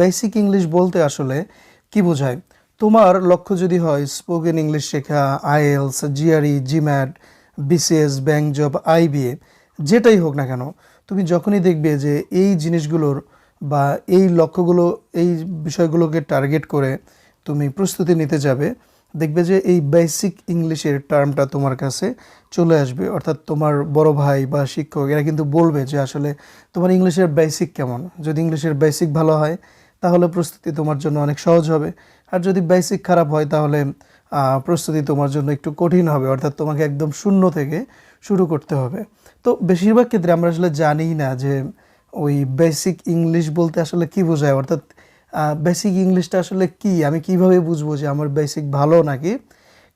Basic English বলতে আসলে কি বোঝায়? তোমার লক্ষ্য যদি হয় স্পোকেন ইংলিশ শেখা IELTS GRE GMAT BCS bank job IBA যেটাই হোক না কেন, তুমি যখনই দেখবে যে এই জিনিসগুলোর বা এই লক্ষ্যগুলো, এই বিষয়গুলোকে টার্গেট করে তুমি প্রস্তুতি নিতে যাবে, দেখবে যে এই বেসিক ইংলিশের টার্মটা তোমার কাছে চলে আসবে। অর্থাৎ তোমার বড় ভাই বা শিক্ষক, এরা কিন্তু বলবে যে আসলে তোমার ইংলিশের বেসিক কেমন? যদি ইংলিশের বেসিক ভালো হয় তাহলে প্রস্তুতি তোমার জন্য অনেক সহজ হবে। আর যদি বেসিক খারাপ হয়, তাহলে প্রস্তুতি তোমার জন্য একটু কঠিন হবে। অর্থাৎ তোমাকে একদম শূন্য থেকে শুরু করতে হবে। তো বেশিরভাগ ক্ষেত্রে আমরা আসলে জানি না যে, ওই বেসিক ইংলিশ বলতে আসলে কি বোঝায়? অর্থাৎ বেসিক ইংলিশটা আসলে কি? আমি কীভাবে বুঝব যে আমার বেসিক ভালো নাকি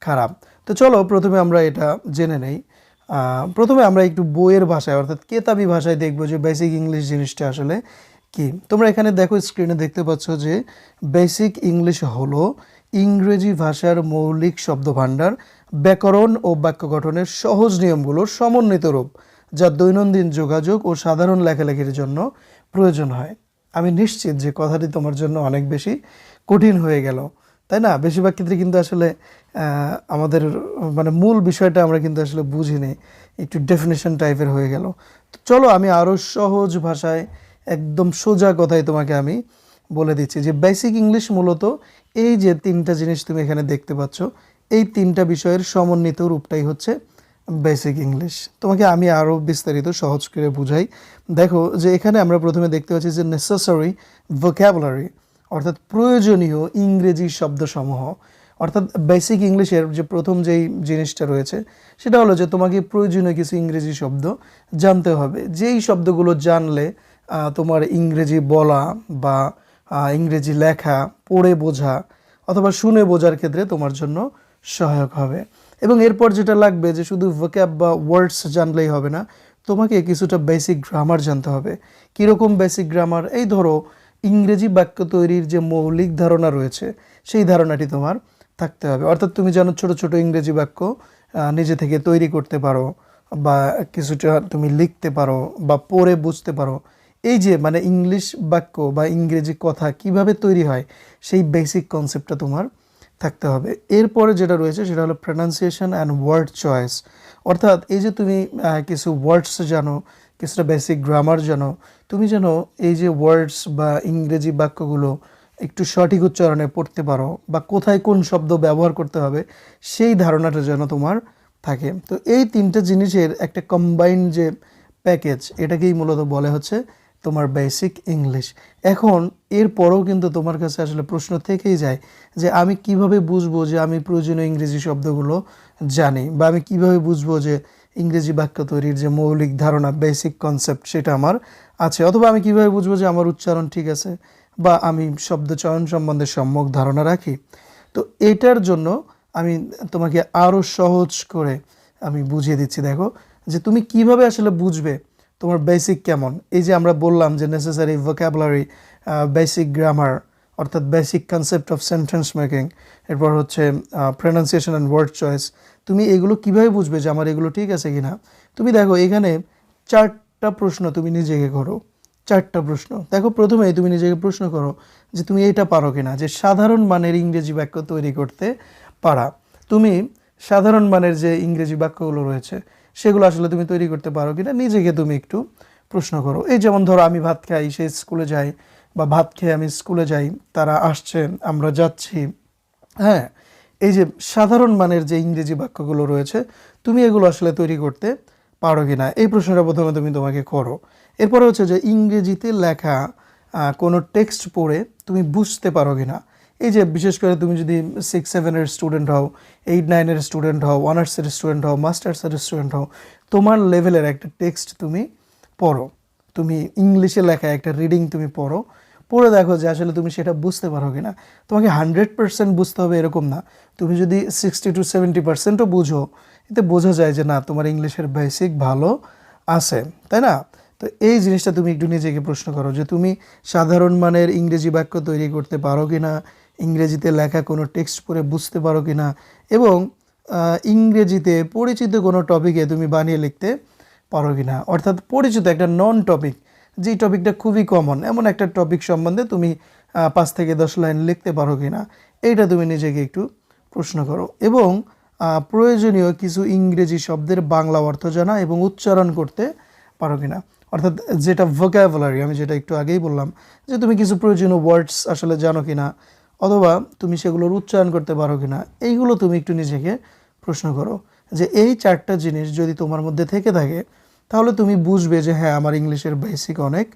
খারাপ? তো চলো, প্রথমে আমরা এটা জেনে নেই। প্রথমে আমরা একটু বইয়ের ভাষায়, অর্থাৎ কেতাবি ভাষায় দেখব যে বেসিক ইংলিশ জিনিসটা আসলে কি? তোমরা এখানে দেখো স্ক্রিনে দেখতে পাচ্ছ যে বেসিক ইংলিশ হলো ইংরেজি ভাষার মৌলিক শব্দভাণ্ডার, ব্যাকরণ ও বাক্য গঠনের সহজ নিয়মগুলোর সমন্বিত রূপ, যা দৈনন্দিন যোগাযোগ ও সাধারণ লেখালেখির জন্য প্রয়োজন হয়। আমি নিশ্চিত যে কথাটি তোমার জন্য অনেক বেশি কঠিন হয়ে গেল, তাই না? বেশিরভাগ ক্ষেত্রে কিন্তু আসলে আমাদের মানে মূল বিষয়টা আমরা কিন্তু আসলে বুঝিনি, একটু ডেফিনেশন টাইপের হয়ে গেল। তো চলো আমি আরও সহজ ভাষায় একদম সোজা কথায় তোমাকে আমি বলে দিচ্ছি যে বেসিক ইংলিশ মূলত এই যে তিনটা জিনিস তুমি এখানে দেখতে পাচ্ছ, এই তিনটা বিষয়ের সমন্বিত রূপটাই হচ্ছে বেসিক ইংলিশ তোমাকে আমি আরও বিস্তারিত সহজ করে বুঝাই। দেখো যে এখানে আমরা প্রথমে দেখতে পাচ্ছি যে নেসেসারি ভোক্যাবুলারি অর্থাৎ প্রয়োজনীয় ইংরেজি শব্দসমূহ। অর্থাৎ বেসিক ইংলিশের যে প্রথম যেই জিনিসটা রয়েছে, সেটা হলো যে তোমাকে প্রয়োজনীয় কিছু ইংরেজি শব্দ জানতে হবে। যেই শব্দগুলো জানলে তোমার ইংরেজি বলা বা ইংরেজি লেখা, পড়ে বোঝা অথবা শুনে বোঝার ক্ষেত্রে তোমার জন্য সহায়ক হবে। এবং এরপর যেটা লাগবে যে শুধু ভোক্যাব বা ওয়ার্ডস জানলেই হবে না, তোমাকে কিছুটা বেসিক গ্রামার জানতে হবে। কীরকম বেসিক গ্রামার এই ধরো, ইংরেজি বাক্য তৈরির যে মৌলিক ধারণা রয়েছে, সেই ধারণাটি তোমার থাকতে হবে। অর্থাৎ তুমি জানো ছোট ছোট ইংরেজি বাক্য নিজে থেকে তৈরি করতে পারো বা কিছুটা তুমি লিখতে পারো বা পড়ে বুঝতে পারো। এই যে মানে ইংলিশ বাক্য বা ইংরেজি কথা কীভাবে তৈরি হয়, সেই বেসিক কনসেপ্টটা তোমার থাকতে হবে। এরপরে যেটা রয়েছে সেটা হলো প্রনাউন্সিয়েশন অ্যান্ড ওয়ার্ড চয়েস অর্থাৎ এই যে তুমি কিছু ওয়ার্ডস জানো, কিছুটা বেসিক গ্রামার জানো, তুমি যেন এই যে ওয়ার্ডস বা ইংরেজি বাক্যগুলো একটু সঠিক উচ্চারণে পড়তে পারো বা কোথায় কোন শব্দ ব্যবহার করতে হবে, সেই ধারণাটা যেন তোমার থাকে। তো এই তিনটে জিনিসের একটা কম্বাইন্ড যে প্যাকেজ এটাকেই মূলত বলে হচ্ছে তোমার বেসিক ইংলিশ এখন এরপরেও কিন্তু তোমার কাছে আসলে প্রশ্ন থেকেই যায় যে আমি কীভাবে বুঝব যে আমি প্রয়োজনীয় ইংরেজি শব্দগুলো জানি? বা আমি কীভাবে বুঝব যে ইংরেজি বাক্য তৈরির যে মৌলিক ধারণা বেসিক কনসেপ্ট সেটা আমার আছে? অথবা আমি কীভাবে বুঝব যে আমার উচ্চারণ ঠিক আছে? বা আমি শব্দ চয়ন সম্বন্ধে সম্যক ধারণা রাখি? তো এটার জন্য আমি তোমাকে আরও সহজ করে আমি বুঝিয়ে দিচ্ছি। দেখো, যে তুমি কীভাবে আসলে বুঝবে তোমার বেসিক কেমন? এই যে আমরা বললাম যে নেসেসারি ভোক্যাবুলারি বেসিক গ্রামার অর্থাৎ basic concept of sentence making এরপর হচ্ছে প্রনাউন্সিয়েশন অ্যান্ড ওয়ার্ড চয়েস তুমি এগুলো কীভাবে বুঝবে যে আমার এগুলো ঠিক আছে কিনা? তুমি দেখো, এখানে চারটা প্রশ্ন তুমি নিজেকে করো। চারটা প্রশ্ন। দেখো প্রথমে তুমি নিজেকে প্রশ্ন করো যে তুমি এটা পারো কিনা, যে সাধারণ মানের ইংরেজি বাক্য তৈরি করতে পারা। তুমি সাধারণ মানের যে ইংরেজি বাক্যগুলো রয়েছে সেগুলো আসলে তুমি তৈরি করতে পারো কিনা নিজেকে তুমি একটু প্রশ্ন করো। এই যেমন ধরো আমি ভাত খাই, সে স্কুলে যাই বা ভাত খেয়ে আমি স্কুলে যাই, তারা আসছে, আমরা যাচ্ছি। হ্যাঁ এই যে সাধারণ মানের যে ইংরেজি বাক্যগুলো রয়েছে, তুমি এগুলো আসলে তৈরি করতে পারো কি না এই প্রশ্নটা প্রথমে তুমি তোমাকে করো। এরপরে হচ্ছে যে ইংরেজিতে লেখা কোনো টেক্সট পড়ে তুমি বুঝতে পারো কি না এই যে বিশেষ করে তুমি যদি সিক্স সেভেনের স্টুডেন্ট হও এইট নাইনের স্টুডেন্ট হও অনার্সের স্টুডেন্ট হও মাস্টার্সের স্টুডেন্ট হও, তোমার লেভেলের একটা টেক্সট তুমি পড়ো। তুমি ইংলিশে লেখা একটা রিডিং তুমি পড়ো। পড়ে দেখো যে আসলে তুমি সেটা বুঝতে পারো কিনা। তোমাকে হান্ড্রেড পার্সেন্ট বুঝতে হবে এরকম না। তুমি যদি সিক্সটি টু সেভেন্টি পার্সেন্টও বুঝো, এতে বোঝা যায় যে না, তোমার ইংলিশের বেসিক ভালো আছে, তাই না? তো এই জিনিসটা তুমি একটু নিজেকে প্রশ্ন করো যে তুমি সাধারণ মানের ইংরেজি বাক্য তৈরি করতে পারো কি না ইংরেজিতে লেখা কোনো টেক্সট পড়ে বুঝতে পারো কি না এবং ইংরেজিতে পরিচিত কোনো টপিকে তুমি বানিয়ে লিখতে পারো কি না অর্থাৎ পরিচিত একটা নন টপিক যেই টপিকটা খুবই কমন এমন একটা টপিক সম্বন্ধে তুমি পাঁচ থেকে দশ লাইন লিখতে পারো কিনা, এইটা তুমি নিজেকে একটু প্রশ্ন করো। এবং প্রয়োজনীয় কিছু ইংরেজি শব্দের বাংলা অর্থ জানা এবং উচ্চারণ করতে পারো কিনা। অর্থাৎ যেটা ভোকাবুলারি আমি যেটা একটু আগেই বললাম, যে তুমি কিছু প্রয়োজনীয় ওয়ার্ডস আসলে জানো কিনা, অথবা তুমি সেগুলোর উচ্চারণ করতে পারো কিনা, এইগুলো তুমি একটু নিজেকে প্রশ্ন করো। যে এই চারটা জিনিস যদি তোমার মধ্যে থেকে থাকে, তাহলে তুমি বুঝবে যে হ্যাঁ আমার ইংলিশের বেসিক অনেক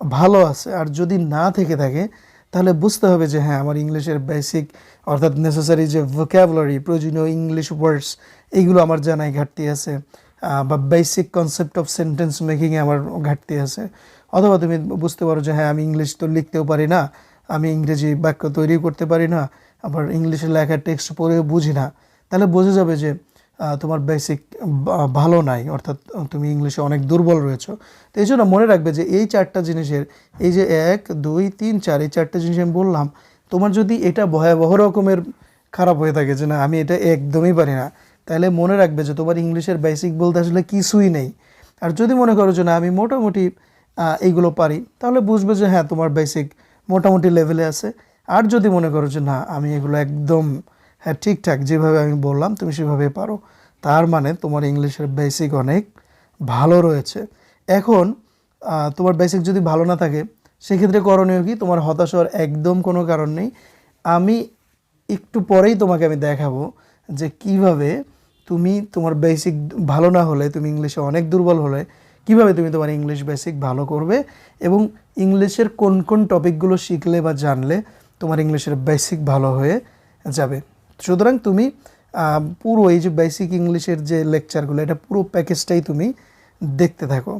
ভালো আছে। আর যদি না থেকে থাকে, তাহলে বুঝতে হবে যে হ্যাঁ আমার ইংলিশের বেসিক অর্থাৎ নেসেসারি যে ভোক্যাবুলারি প্রয়োজনীয় ইংলিশ ওয়ার্ডস এইগুলো আমার জানাই ঘাটতি আছে। বা বেসিক কনসেপ্ট অফ সেন্টেন্স মেকিংয়ে আমার ঘাটতি আছে। অথবা তুমি বুঝতে পারো যে হ্যাঁ আমি ইংলিশ তো লিখতেও পারি না, আমি ইংরেজি বাক্য তৈরি করতে পারি না, আবার ইংলিশে লেখা টেক্সট পড়েও বুঝি না। তাহলে বোঝা যাবে যে তোমার বেসিক ভালো নাই, অর্থাৎ তুমি ইংলিশে অনেক দুর্বল রয়েছো। তো এই জন্য মনে রাখবে যে, এই চারটা জিনিসের, এই যে এক, দুই, তিন, চার, এই চারটা জিনিস আমি বললাম, তোমার যদি এটা ভয়াবহ রকমের খারাপ হয়ে থাকে যে, না, আমি এটা একদমই পারি না তাহলে মনে রাখবে যে তোমার ইংলিশের বেসিক বলতে আসলে কিছুই নেই। আর যদি মনে করো যে না, আমি মোটামুটি এইগুলো পারি, তাহলে বুঝবে যে হ্যাঁ তোমার বেসিক মোটামুটি লেভেলে আছে। আর যদি মনে করো যে না, আমি এগুলো একদম হ্যাঁ ঠিকঠাক যেভাবে আমি বললাম, তুমি সেভাবে পারো। তার মানে তোমার ইংলিশের বেসিক অনেক ভালো রয়েছে। এখন তোমার বেসিক যদি ভালো না থাকে, সেক্ষেত্রে করণীয় কি? তোমার হতাশ হওয়ার একদম কোনো কারণ নেই। আমি একটু পরেই তোমাকে আমি দেখাবো যে কীভাবে তুমি তোমার বেসিক ভালো না হলে, তুমি ইংলিশে অনেক দুর্বল হলে, কীভাবে তুমি তোমার ইংলিশ বেসিক ভালো করবে? এবং ইংলিশের কোন কোন টপিকগুলো শিখলে বা জানলে তোমার ইংলিশের বেসিক ভালো হয়ে যাবে? সুতরাং তুমি পুরো এই যে বেসিক ইংলিশের যে লেকচারগুলো এটা পুরো প্যাকেজটাই তুমি দেখতে থাকো।